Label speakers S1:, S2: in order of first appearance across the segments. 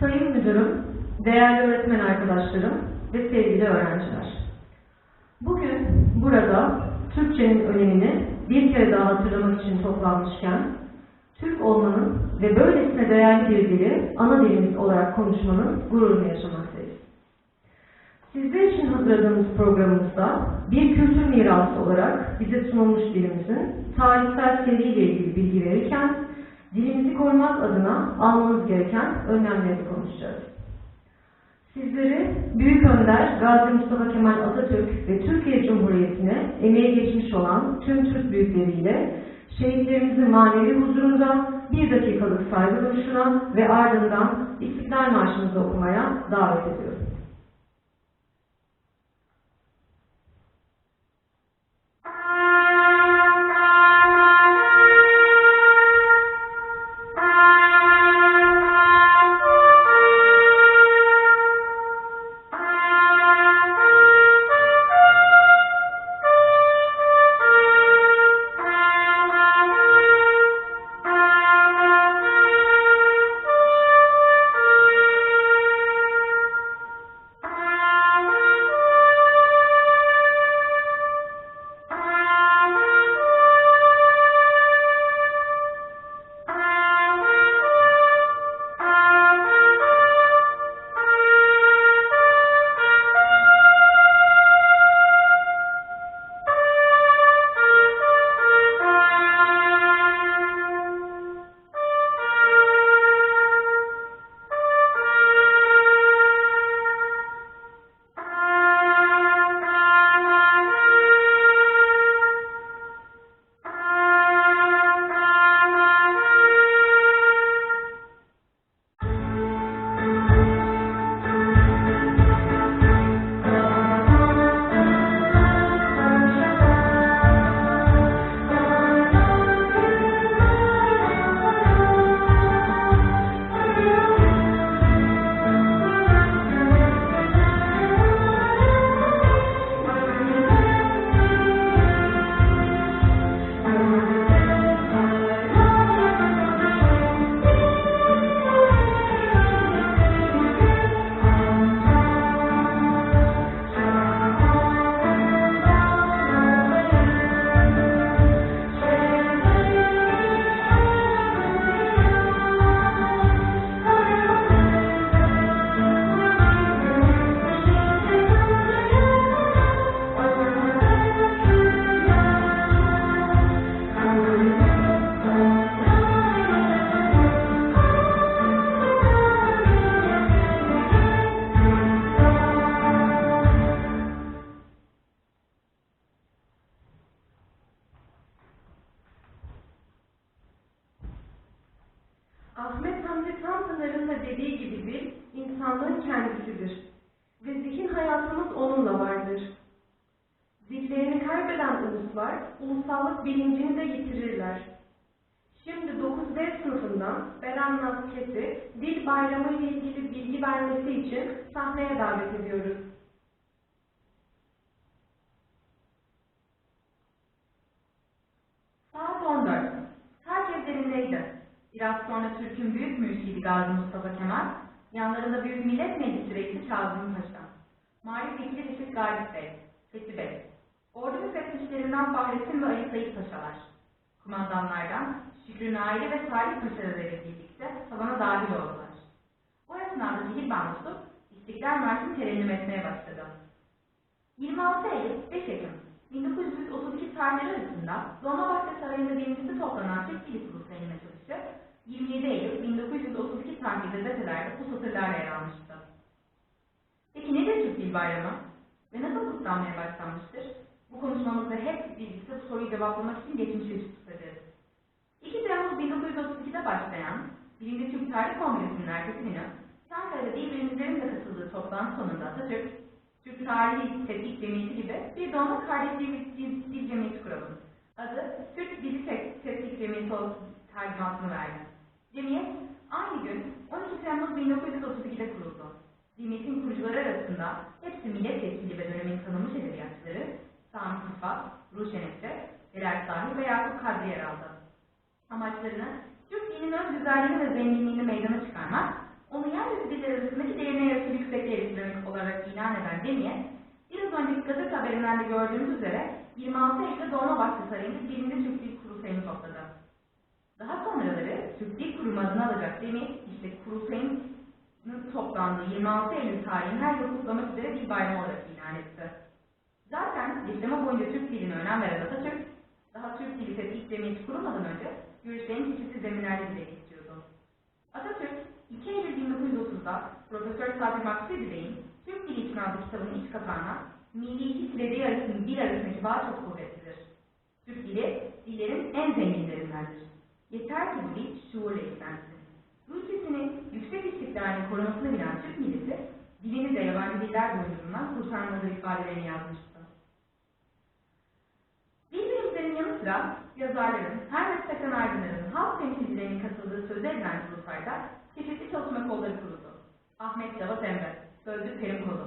S1: Sayın Müdürüm, değerli öğretmen arkadaşlarım ve sevgili öğrenciler. Bugün burada Türkçenin önemini bir kere daha hatırlamak için toplanmışken, Türk olmanın ve böylesine değerli bir dili ana dilimiz olarak konuşmanın gururunu yaşamaktayız. Sizler için hazırladığımız programımızda bir kültür mirası olarak bize sunulmuş dilimizin tarihsel seriyle ilgili bilgi verirken, dilimizi korumak adına almanız gereken önlemleri konuşacağız. Sizleri Büyük Önder Gazi Mustafa Kemal Atatürk ve Türkiye Cumhuriyeti'ne emeği geçmiş olan tüm Türk büyükleriyle şehitlerimizin manevi huzurunda bir dakikalık saygı duruşuna ve ardından İstiklal Marşımızı okumaya davet ediyorum. Bayramı ile ilgili bilgi vermesi için sahneye davet ediyoruz.
S2: Saat 14. Herkes yerindeydi. Biraz sonra Türk'ün büyük mülkiydi Gazi Mustafa Kemal. Yanlarında Büyük Millet Meclisi Reisi Kazım Paşa. Marif Vekili Reşit Galip Bey, Fethi Bey. Ordu müfettişlerinden Fahrettin ve Ali Sayık Paşalar. Kumandanlardan Şükrü Naili ve Salih Paşalarıyla birlikte salona dahil oldular. Bu esnada zihir bandosu İstiklal Marşı'nı terennüm etmeye başladı. 26 Eylül 5 Ekim 1932 tarihleri arasında Dolmabahçe Sarayı'nda birincisi toplanan Türk Kurulu sayım açılışı 27 Eylül 1932 tarihli gazetelerde bu satırlarla yer almıştı. Peki nedir Türk Dil Bayramı? Ve nasıl kutlanmaya başlanmıştır? Bu konuşmamızda hep birlikte bu soruyu cevaplamak için geçmişe tutacağız. 2 Temmuz 1932'de başlayan 1. Türk Tarih Kongresi'nin ertesi günü Dil bilimcilerin de katıldığı toplantı sonunda Atatürk, Türk Tarihi Tetkik Cemiyeti gibi bir de ona kardeş dil, dil, dil cemiyeti kuralım. Adı Türk Dili Tetkik Cemiyeti olarak tercümasını verdi. Cemiyet aynı gün 12 Temmuz 1932'de kuruldu. Cemiyetin kurucuları arasında hepsi milletvekili ve dönemin tanınmış edebiyatçıları Sami Sıfat, Ruşen Efe, Bilal Sahip ve Yakup Kadri yer aldı. Amaçlarını Türk dilinin öz güzelliğini ve zenginliğini meydana çıkarmak, onu yeryüzü diller arasındaki değerine yarısı yüksekliğe eriştirmek olarak ilan eden Demiye, biraz önceki gazete haberinden de gördüğümüz üzere 26 Eylül'de Dolmabahçe Sarayı'nda birinci Türk Dil Kurultayı'nı topladı. Daha sonraları Türk Dil Kurumu adını alacak Demi, işte kurultayın toplandığı 26 Eylül tarihini her yıl kutlamak üzere bir bayram olarak ilan etti. Zaten yaşama boyunca Türk diline önem veren Atatürk, daha Türk Dili ilk cemiyeti kurulmadan önce görüşlerin çeşitli zeminlerde dile getiriyordu. Atatürk, 2 1930'da Profesör Sabri Maksudi Bey'in Türk Dili için adlı kitabının iç kapağına milli iki silediği arasında dil arasındaki bağ çok kuvvetlidir. Türk dili, dillerin en zenginlerindendir. Yeter ki bu dil şuurla işlensin. Ülkesinin yüksek istiklalini korumasını bilen Türk milleti, dilini de yabancı diller boyundurumundan kurtarmaları ifadelerini yazmıştı. Dil bilimcilerin yanı sıra yazarların, her meslekten aydınların, halk temsilcilerinin katıldığı söz edilen kurultayda çeşitli çalışma kolları kuruldu. Ahmet Cevat Emre, Sözlük Terim Kolu,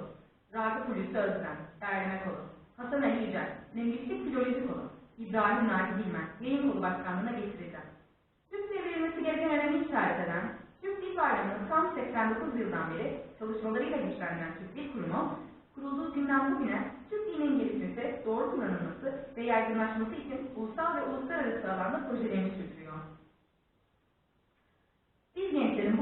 S2: Ragıp Hulusi Özden, Derleme Kolu, Hasan Ali Yücel, Lingüistik Filoloji Kolu, İbrahim Naci Bilmez, Yayın Kolu Başkanlığı'na getirildi. Türkçe'ye verilmesi gereken önemi işaret eden, Türk Dil Bayramı'nı tam 89 yıldan beri çalışmalarıyla güçlenen Türk Dil Kurumu, kurulduğu günden bugüne Türk dilinin gelişmesi, doğru kullanılması ve yaygınlaşması için ulusal ve uluslararası alanda projelerini sürdürüyor. Dil gençlerin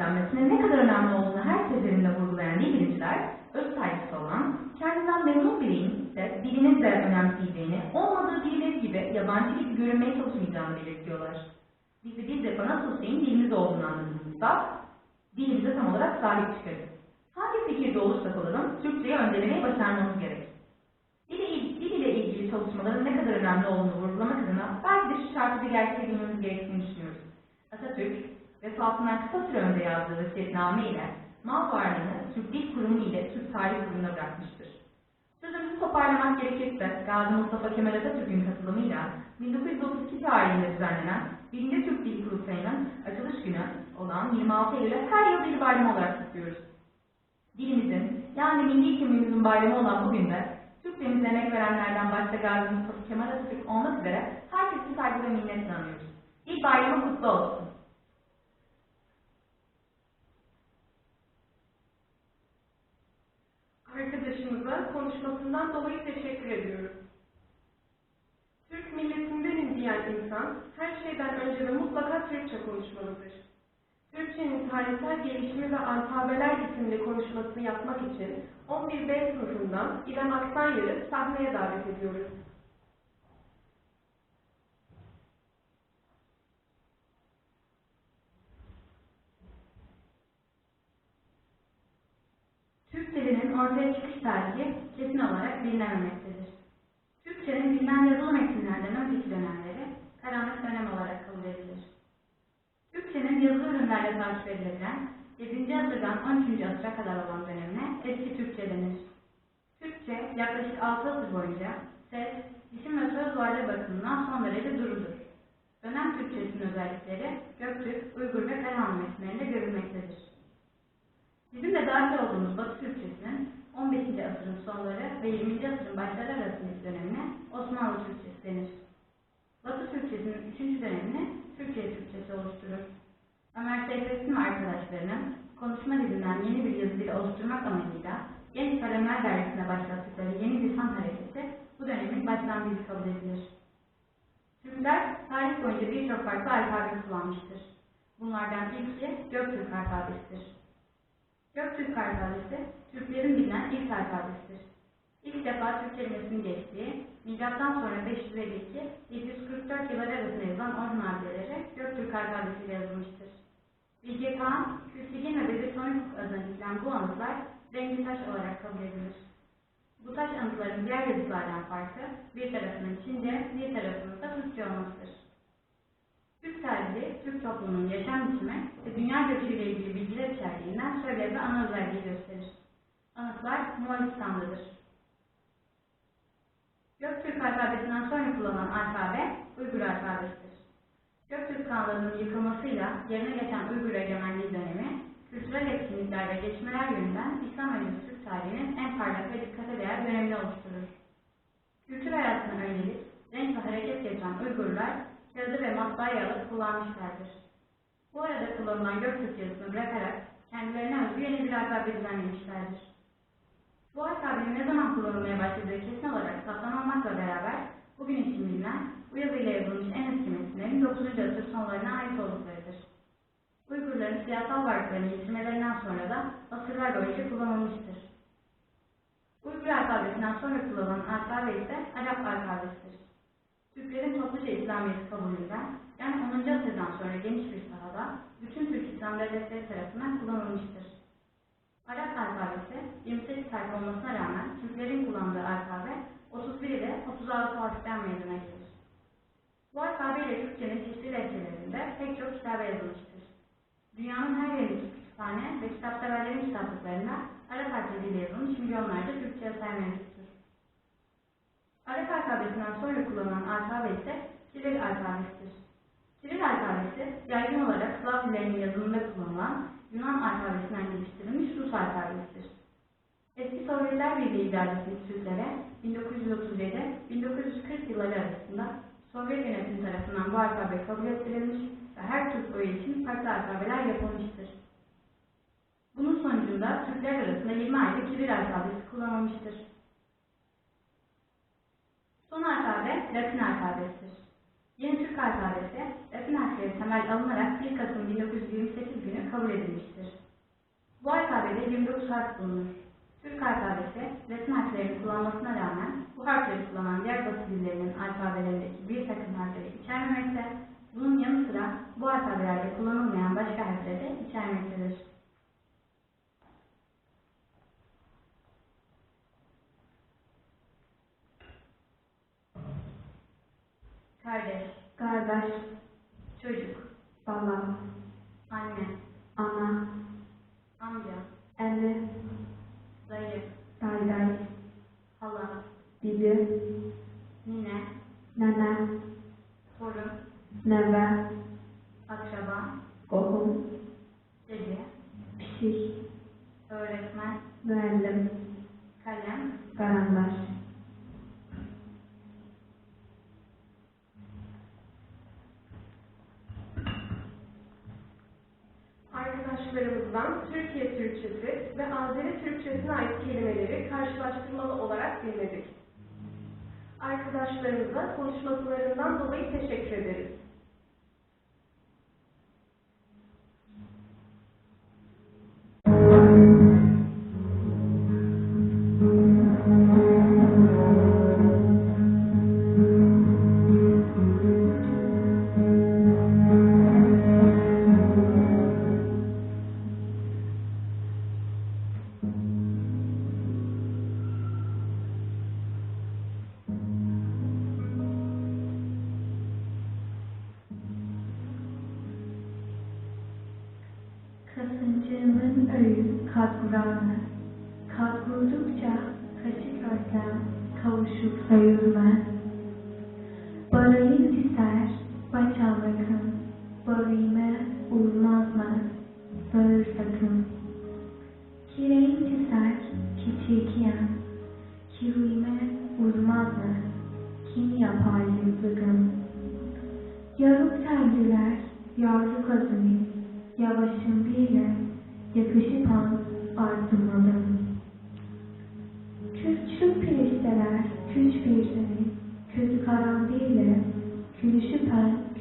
S2: bilinçlenmesinin ne kadar önemli olduğunu her seferinde vurgulayan bilimciler, öz saygısı olan, kendinden memnun bireyin ise dilinin de önemseyeceğini, olmadığı dilleri gibi yabancı gibi görünmeye çalışmayacağını belirtiyorlar. Biz de dil defa nasıl şeyin dilimiz olduğunu anladığımızda, dilimize tam olarak sahip çıkarız. Hangi fikirde olursak olalım, Türkçeyi öncelemeyi başarmamız gerek. Dil, dil ile ilgili çalışmaların ne kadar önemli olduğunu vurgulamak adına belki de şu çarpıcı gerçeği bilmemiz gerektiğini düşünüyoruz. Atatürk, vefatından kısa süre önce yazdığı vasiyetname ile mal varlığını Türk Dil Kurumu ile Türk Tarih Kurumu'na bırakmıştır. Sözümüzü toparlamak gerekirse Gazi Mustafa Kemal Atatürk'ün katılımıyla 1932 tarihinde düzenlenen 1. Türk Dil Kurultayı'nın açılış günü olan 26 Eylül'e her yıl dil bayramı olarak kutluyoruz. Dilimizin yani milli kimliğimizin bayramı olan bugün de Türkçemize emek verenlerden başta Gazi Mustafa Kemal Atatürk olmak üzere herkesi saygı ve minnetle anıyoruz. Dil bayramı kutlu olsun.
S3: Arkadaşımıza konuşmasından dolayı teşekkür ediyoruz. Türk milletindenim diyen insan her şeyden önce ve mutlaka Türkçe konuşmalıdır. Türkçenin tarihsel gelişimi ve alfabeler isimli konuşmasını yapmak için 11B sınıfından İrem Aksanyar'ı sahneye davet ediyoruz.
S4: Türk dilinin ortaya çıkış tarihi kesin olarak bilinememektedir. Türkçenin bilinen yazılı metinlerden önceki dönemleri karanlık dönem olarak kabul edilir. Türkçenin yazılı ürünlerle takip edilebilen 7. asırdan 13. asıra kadar olan dönemine eski Türkçe denir. Türkçe yaklaşık 6 asır boyunca ses, isim ve söz varlığı bakımından son derece durudur. Dönem Türkçesinin özellikleri Göktürk, Uygur ve Karahanlı metinlerinde görülmektedir. Bizim de dahil olduğumuz Batı Türkçesinin 15. asırın sonları ve 20. asırın başları arasındaki dönemine Osmanlı Türkçesi denir. Batı Türkçesinin 3. dönemini Türkiye Türkçesi oluşturur. Ömer Seyfettin ve arkadaşlarının konuşma dilinden yeni bir yazı dili oluşturmak amacıyla Genç Kalemler Dergisi'ne başlattıkları yeni lisan hareketi bu dönemin başlangıcı kabul edilir. Türkler tarih boyunca birçok farklı alfabe kullanmıştır. Bunlardan ilki Göktürk alfabesidir. Göktürk alfabesi, Türklerin bilinen ilk alfabesidir. İlk defa Türk kelimesinin geçtiği, milattan sonra 552-744 yılları arasında yazılan orhun harfleri Göktürk alfabesiyle yazılmıştır. Bilge Kağan, Kültigin ve Bezetonic adına geçilen bu anıtlar renkli taş olarak kabul edilir. Bu taş anıtların diğer yazılardan farkı, bir tarafının Çince, bir tarafının da Türkçe olmasıdır. Türk tarihi, Türk toplumunun yaşam biçimi ve dünya göçüyle ilgili bilgiler içerdiğinden şöyle bir ana özelliği gösterir. Anıtlar Moğolistan'dadır. Göktürk alfabesinden sonra kullanılan alfabe Uygur alfabesidir. Göktürk kanlarının yıkılmasıyla yerine geçen Uygur egemenliği dönemi, kültürel etkinlikler ve geçmeler yönünden İslam öncesi Türk tarihinin en parlak ve dikkate değer dönemini oluşturur. Kültür hayatına yönelik, renk ve hareket geçen Uygurlar, kağıdı ve matbaayı alıp kullanmışlardır. Bu arada kullanılan Göktürk yazısını bırakarak kendilerine özgü yeni bir alfabe düzenlemişlerdir. Bu alfabenin ne zaman kullanılmaya başladığı kesin olarak saptanılmakla beraber bugün için bilinen bu yazıyla yazılmış en eski metinlerin 9. asır sonlarına ait olduklarıdır. Uygurların siyasal varlıklarını yitirmelerinden sonra da asırlar boyunca kullanılmıştır. Uygur alfabesinden sonra kullanılan alfabe ise Arap alfabesidir. Türklerin topluca İslamiyet'i kabulünden, yani 10. asırdan sonra geniş bir sahada bütün Türk İslam devletleri tarafından kullanılmıştır. Arap alfabesi 28 harf olmasına rağmen Türklerin kullandığı alfabe 31 ile 36 harften meydana gelir. Bu alfabe ile Türkçenin çeşitli lehçelerinde pek çok kitabe yazılmıştır. Dünyanın her yerindeki kütüphane ve kitapseverlerin kitaplıklarında Arap harfleriyle yazılmış milyonlarca Türkçe eser mevcuttur. Arap alfabesinden sonra kullanılan alfabe ise Kiril alfabesidir. Kiril alfabesi yaygın olarak Slav dillerinin yazımında kullanılan Yunan alfabesinden geliştirilmiş Rus alfabesidir. Eski Sovyetler Birliği etmiş Türklere 1937-1940 yılları arasında Sovyet yönetimi tarafından bu alfabe kabul ettirilmiş ve her Türk boyu için farklı alfabeler yapılmıştır. Bunun sonucunda Türkler arasında 20 ayda Kiril alfabesi kullanılmıştır. Son alfabe Latin alfabesidir. Yeni Türk alfabesi Latin harfleri temel alınarak 1 Kasım 1928 günü kabul edilmiştir. Bu alfabede 29 harf bulunur. Türk alfabesi Latin harflerini kullanmasına rağmen bu harfleri kullanan diğer batı dillerinin alfabelerindeki bir takım harfleri içermemekte, bunun yanı sıra bu alfabelerde kullanılmayan başka harfleri de içermektedir. Kardeş,
S5: Kardeş,
S4: çocuk,
S5: baba,
S4: anne,
S5: ana,
S4: amca,
S5: anne,
S4: dayı,
S5: kardeş,
S4: hala,
S5: bibi,
S4: nine,
S5: nene,
S4: torun,
S5: neve,
S4: akraba,
S5: kohum,
S4: dede,
S5: pişik,
S4: öğretmen,
S5: müellim,
S4: kalem,
S5: karandaş.
S6: Arkadaşlarımızdan Türkiye Türkçesi ve Azeri Türkçesine ait kelimeleri karşılaştırmalı olarak dinledik. Arkadaşlarımıza konuşmalarından dolayı teşekkür ederiz.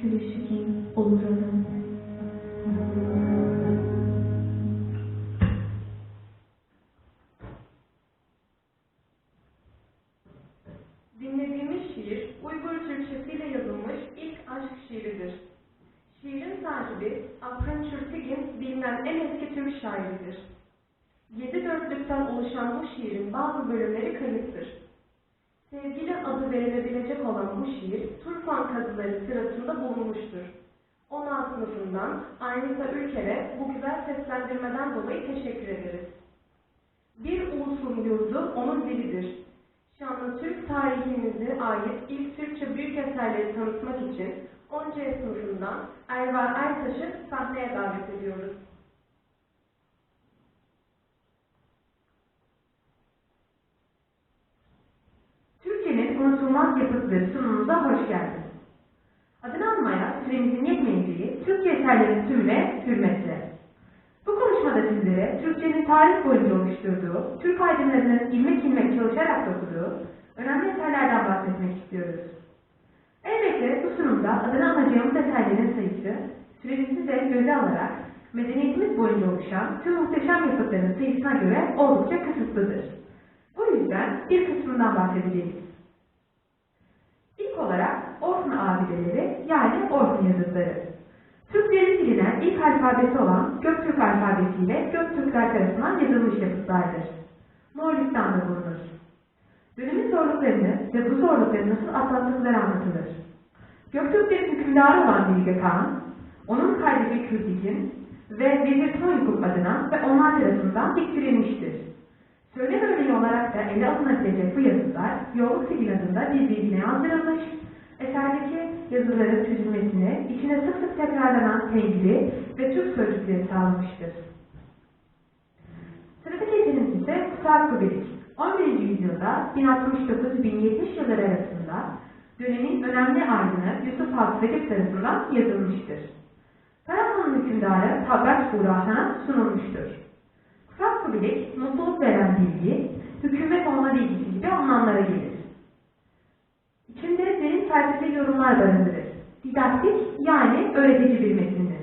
S3: Külüşüp en
S6: 16 sınıfından Aynisa Ülker'e bu güzel seslendirmeden dolayı teşekkür ederiz. Bir ulusun yurdu onun dilidir. Şanlı Türk tarihimize ait ilk Türkçe büyük eserleri tanıtmak için 10. sınıfından Erva Ertaş'ı sahneye davet ediyoruz.
S5: Türkiye'nin unutulmaz yapıtları sunumumuza hoş geldiniz. Adını almaya süremizin yetmeyeceği Türkçe eserlerin tümüne hürmetle. Bu konuşma aşamada sizlere Türkçenin tarih boyunca oluşturduğu, Türk aydınlarının ilmek ilmek çalışarak dokuduğu önemli eserlerden bahsetmek istiyoruz. Elbette bu sunumda adını anacağımız eserlerin sayısı, süremizi de göze alarak medeniyetimiz boyunca oluşan tüm muhteşem yapıtların sayısına göre oldukça kısıtlıdır. Bu yüzden bir kısmından bahsedeceğiz. İlk olarak Orhun abideleri yani Orhun yazıtları. Türklerin bilinen ilk alfabesi olan Göktürk alfabesiyle Göktürkler tarafından yazılmış yapıtlardır. Moğolistan'da bulunur. Dönemin zorluklarını ve bu zorlukları nasıl atlattıkları anlatılır. Göktürklerin hükümdarı olan Bilge Kağan, onun kardeşi Kürtik'in ve Vezir Tonyukuk adına ve onlar tarafından diktirilmiştir. Söylem örneği olarak da ele alınabilecek bu yazılar Yolluk Sigil adında bir bilgine yazdırılmış, eserdeki yazıların çözülmesine içine sık sık tekrarlanan tengri ve Türk sözcükleri sağlamıştır. Sıradaki eserimiz ise Kutsal Kubilik. 11. yüzyılda 1069-1070 yılları arasında dönemin önemli aydını Yusuf Has Recep tarafından yazılmıştır. Karahan'ın hükümdarı Tabrak Burhan'a sunulmuştur. Kutsal Kubilik, mutluluk veren bilgi, hükümet olma bilgisi gibi anlamlara gelir. İçinde derin felsefi yorumlar barındırır. Didaktik yani öğretici bir metindir.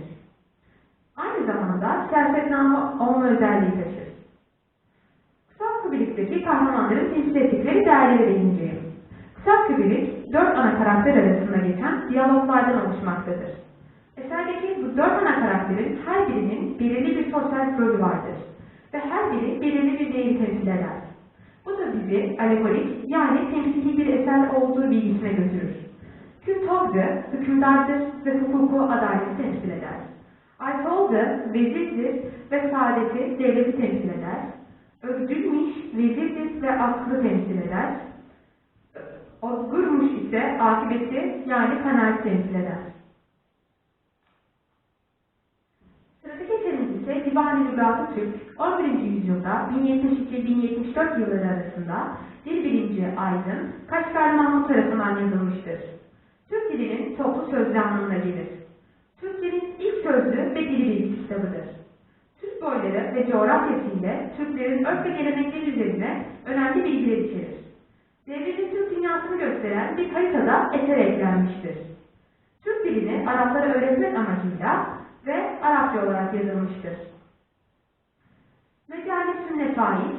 S5: Aynı zamanda siyasetname olma özelliği taşır. Kısak Kubilik'teki kahramanların temsil ettikleri değerlere değineceğim. Kısak Kubilik, dört ana karakter arasında geçen diyaloglardan oluşmaktadır. Eserdeki bu dört ana karakterin her birinin belirli bir sosyal rolü vardır ve her biri belirli bir değeri temsil eder. Bu da bizi alegorik yani temsili bir eser olduğu bilgisine götürür. Kültogde hükümdardır ve hukuku adaleti temsil eder. Aytolde vezirdir ve saadeti devleti temsil eder. Ögdülmiş vezirdir ve aklı temsil eder. Ozgurmuş ise akıbeti yani kanaati temsil eder. Sıradaki eserimiz ise Divan-ı Lügat-ı Türk, 11. yüzyılda 1072-1074 yılları arasında dil bilimci Aydın, Kaşgar Mahmut tarafından yazılmıştır. Türk dilinin toplu sözlü anlamına gelir. Türklerin ilk sözlü ve dili bilgi kitabıdır. Türk boyları ve coğrafyasıyla Türklerin örf ve gelenekleri üzerine önemli bilgiler içerir. Devletin Türk dünyasını gösteren bir haritada esere eklenmiştir. Türk dilini Araplara öğretmek amacıyla ve Arapça olarak yazılmıştır. Mecale sünnet faiz,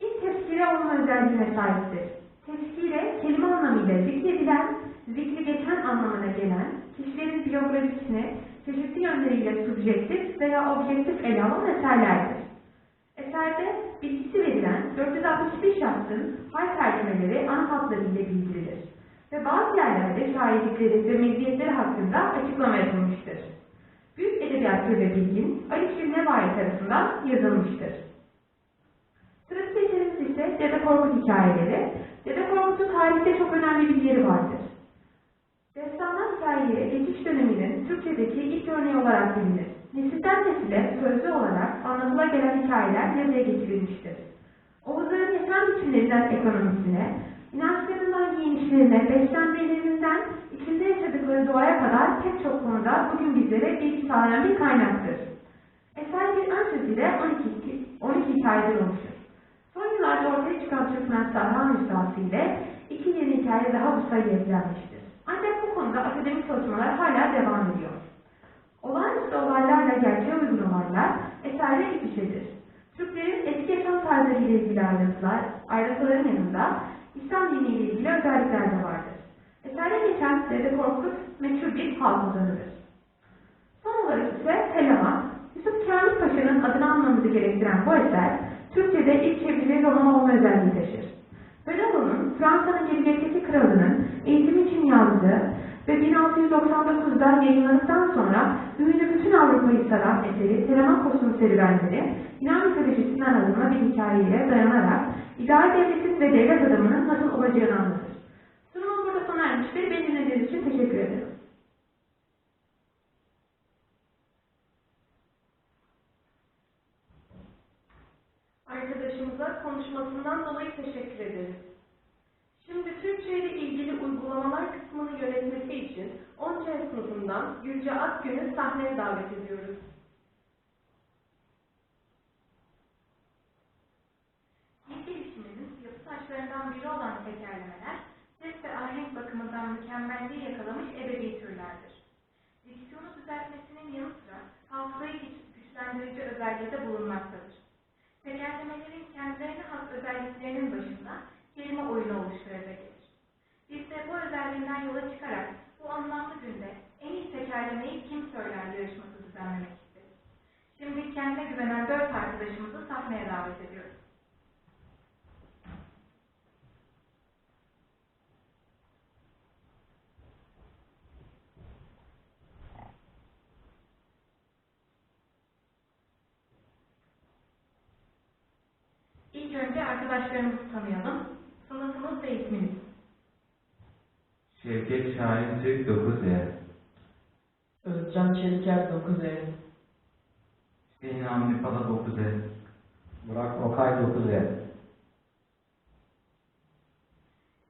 S5: ilk tefsire olma özelliğine sahiptir. Tefsire, kelime anlamıyla zikredilen, zikri geçen anlamına gelen, kişilerin biyografisini çeşitli yönleriyle subjektif veya objektif ele alan eserlerdir. Eserde bilgisi verilen 461 şahsın hal tercümeleri ana hatlarıyla bildirilir ve bazı yerlerde şairlikleri ve meziyetleri hakkında açıklama yapılmıştır. Büyük edebiyat ve bilgin Ali Nevai tarafından yazılmıştır. Sırası eserimiz ise Dede Korkut hikayeleri. Dede Korkut'un tarihte çok önemli bir yeri vardır. Destanlar hikayeye geçiş döneminin Türkçedeki ilk örneği olarak bilinir. Nesilden nesile sözlü olarak anlatıla gelen hikayeler yazıya geçirilmiştir. Oğuzların yaşam biçimlerinden ekonomisine, inançlarından giyinişlerine, beslenmelerinden içinde yaşadıkları doğaya kadar pek çok konuda bugün bizlere bilgi sağlayan bir kaynaktır. Eser bir ön söz ile 12, 12 hikayeden oluşur. Son yıllarda ortaya çıkan Türkmen Sarhan Üstası ile iki yeni hikaye daha bu sayıya eklenmiştir. Ancak bu konuda akademik çalışmalar hala devam ediyor. Olağanüstü olaylarla gerçeğe uygun olaylar eserde iç içedir. Türklerin eski yaşam tarzları ile ilgili ayrıntılar, ayrıntıların yanında İslam dini ile ilgili özellikler de vardır. Eserde geçen Dede Korkut meşhur bir halk ozanıdır. Son olarak ise Selamat, Yusuf Kamil Paşa'nın adını anmamızı gerektiren bu eser, Türkçe'de ilk çeviri roman olma özelliği taşır. Belalon'un Fransa'nın gelecekteki kralının eğitimi için yazdığı ve 1699'da yayınlandıktan sonra ünlü bütün Avrupa'yı saran eseri Telemakos'un serüvenleri Yunan mitolojisinden alınma bir hikayeyle dayanarak ideal devletin ve devlet adamının nasıl olacağını anlatır. Sunumum burada sona ermiştir. Beni dinlediğiniz için teşekkür ederim.
S3: Arkadaşımıza konuşmasından dolayı teşekkür ederiz. Şimdi Türkçe ile ilgili uygulamalar kısmını yönetmesi için 10. sınıfından Gülce Akgün'ü sahneye davet ediyoruz.
S7: Tekerlemeler, ses ve ahenk bakımından mükemmelliği yakalamış edebi türlerdir. Diksiyonu düzeltmesinin yanı sıra hafızayı güç- güçlendirici özelliği de bulunmaktadır. Tekerlemelerin kendilerine has özelliklerinin başında kelime oyunu oluşturacak biz de bu özelliğinden yola çıkarak bu anlamlı günde en iyi tekerlemeyi kim söyler yarışması düzenlemek isteriz. Şimdi kendine güvenen dört arkadaşımızı sahneye davet ediyoruz. İlk önce arkadaşlarımızı tanıyalım. Sınıfımız ve isminiz.
S8: Şevket Şahin Türk 9 E.
S9: Özcan Çeliker 9 ev.
S8: Hüseyin Hamdi Pala 9 E.
S10: Burak Okay 9 ev.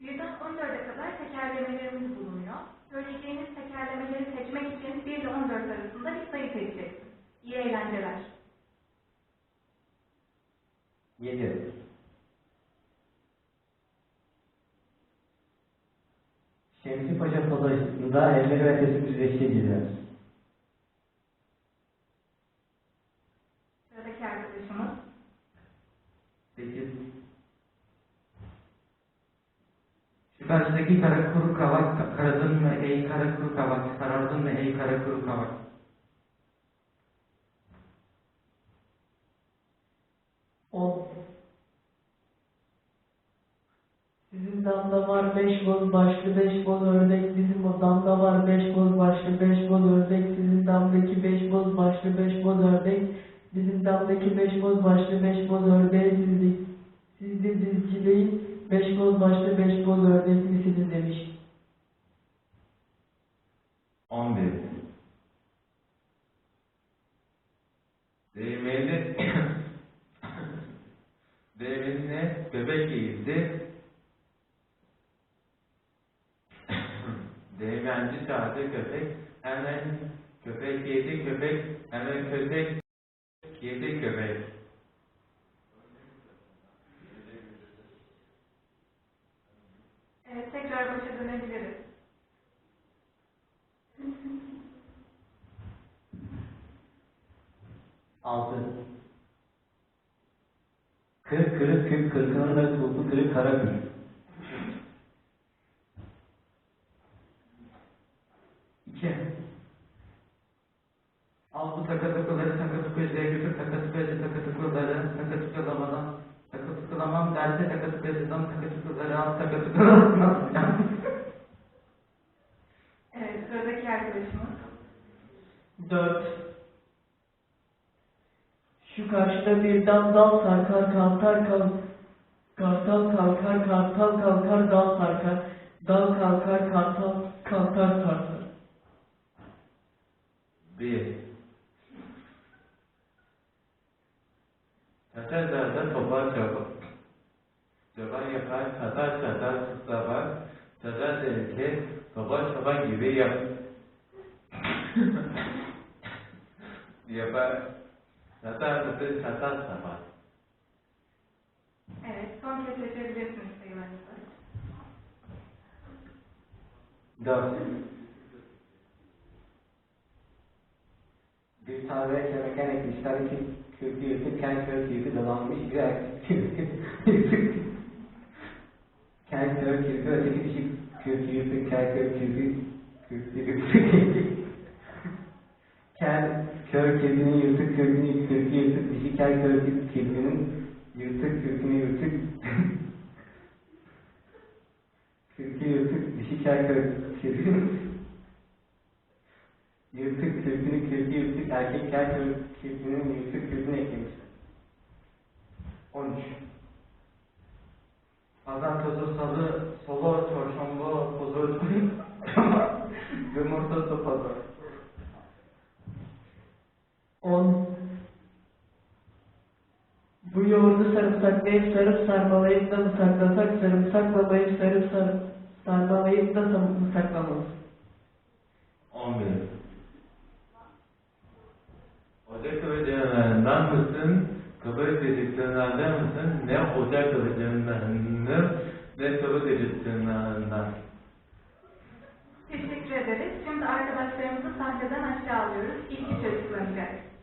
S7: Birden 14'e kadar tekerlemelerimiz bulunuyor. Söyleyeceğiniz tekerlemeleri seçmek için 1 ile 14 arasında bir sayı seçeceksiniz. İyi eğlenceler.
S10: 7. Şemsi Paşa Palaşı'nda elleri ve sesi düzleştirdiler.
S7: Sıradaki arkadaşımız.
S8: 8. Şu karşıdaki kara kuru kavak, karadın mı ey kara kuru kavak, sarardın mı ey kara kuru kavak.
S9: On. Sizin damda var beş boz başlı beş boz ördek. Bizim o damda var beş boz başlı beş boz ördek. Sizin damdaki beş boz başlı beş boz ördek. Bizim damdaki beş boz başlı beş boz ördeğe sizde, sizde dizci değil beş boz başlı beş boz ördek misiniz demiş.
S8: 11. Değmeli Değmenine bebek eğildi. Değmenci çağırdı köpek. Hemen köpek yedi köpek. Hemen köpek yedi köpek.
S7: Evet, tekrar başa dönebiliriz.
S10: Altı. Kırk kırık kırk kırkının da kulpu kırık kara kırk.
S8: İki. Al bu takatukuları takatukucuya götür takatukucu takatukuları takatukulamadan takatukulamam derse takatukucudan takatukuları al takatukuları nasıl
S7: Evet, sıradaki arkadaşımız.
S9: Dört. Şu karşıda bir dal dal sarkar, kantar kal, kartal kalkar, kartal kalkar, dal sarkar, dal kalkar, kartal kalkar, sarkar.
S8: به Hatta zaten topar çabuk. Cevap yapar, satar satar, sıslamar, satar tehlike, topar çaban gibi yap. yapar. Satar mısın, satar satar.
S7: Evet, komplet edebilirsiniz sayılarınızı.
S10: Dört. Bir tane kemeken ekmişler iki kürkü yırtıkken kök yırtı dolanmış. Bir erkek kürkü Ken kök yırtı öteki dişi kürkü yırtık kel kök yırtı kürkü yırtık Kel kör kedinin yırtık kürkünü kürkü yırtık dişi kel kör kedinin yırtık kürkünü yırtık Kürkü yırtık dişi kel kör kedinin Yırtık kürkünü kürkü yırtık erkek kel kür- kürkünün yırtık kürkünü eklemiş. 13.
S8: Pazar tozu salı, solo, çarşamba, pazar, yumurtası pazar.
S9: On. Bu yoğurdu sarımsaklayıp sarıp sarmalayıp da mı saklasak, sarımsaklamayıp sarıp sarıp sarmalayıp da mı saklamalıyız?
S8: 11. Hoca kılıcından mısın? Kıbrıs dediklerden mısın? Ne hoca kılıcından ve Kabadacı tırnağından.
S7: Teşekkür ederiz. Şimdi arkadaşlarımızı sahneden aşağı alıyoruz. İlki çocuklanacak. Şimdi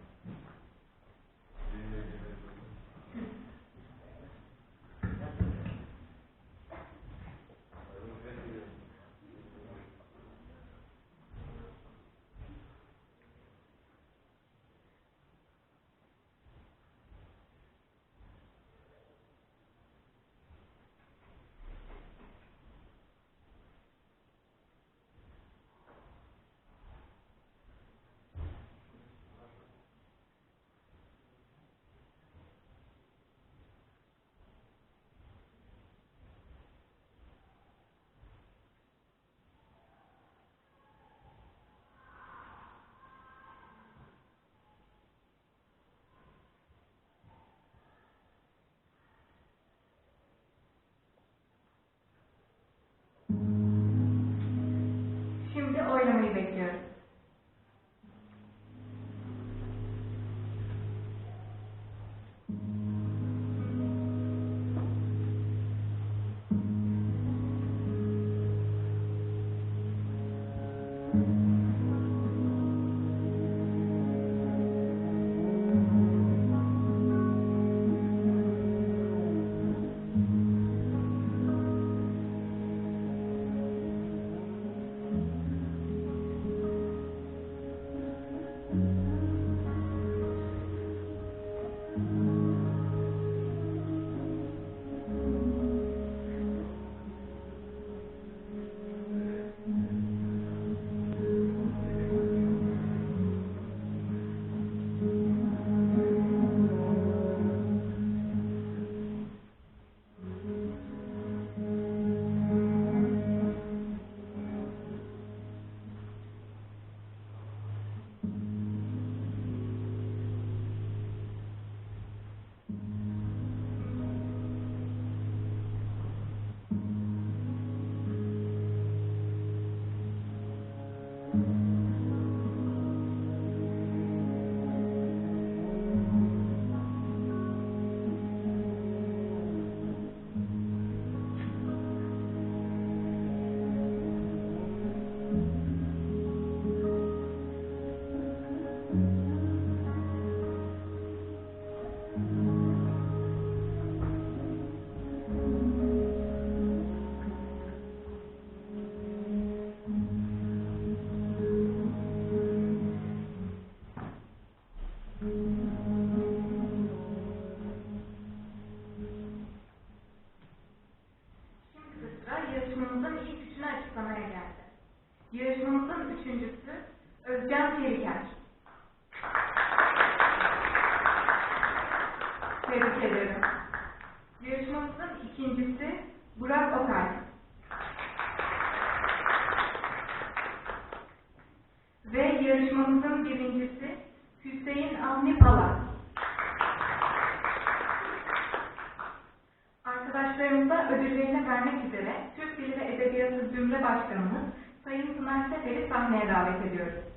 S7: Başkanımız Sayın Pınar Sefer'i sahneye davet ediyoruz.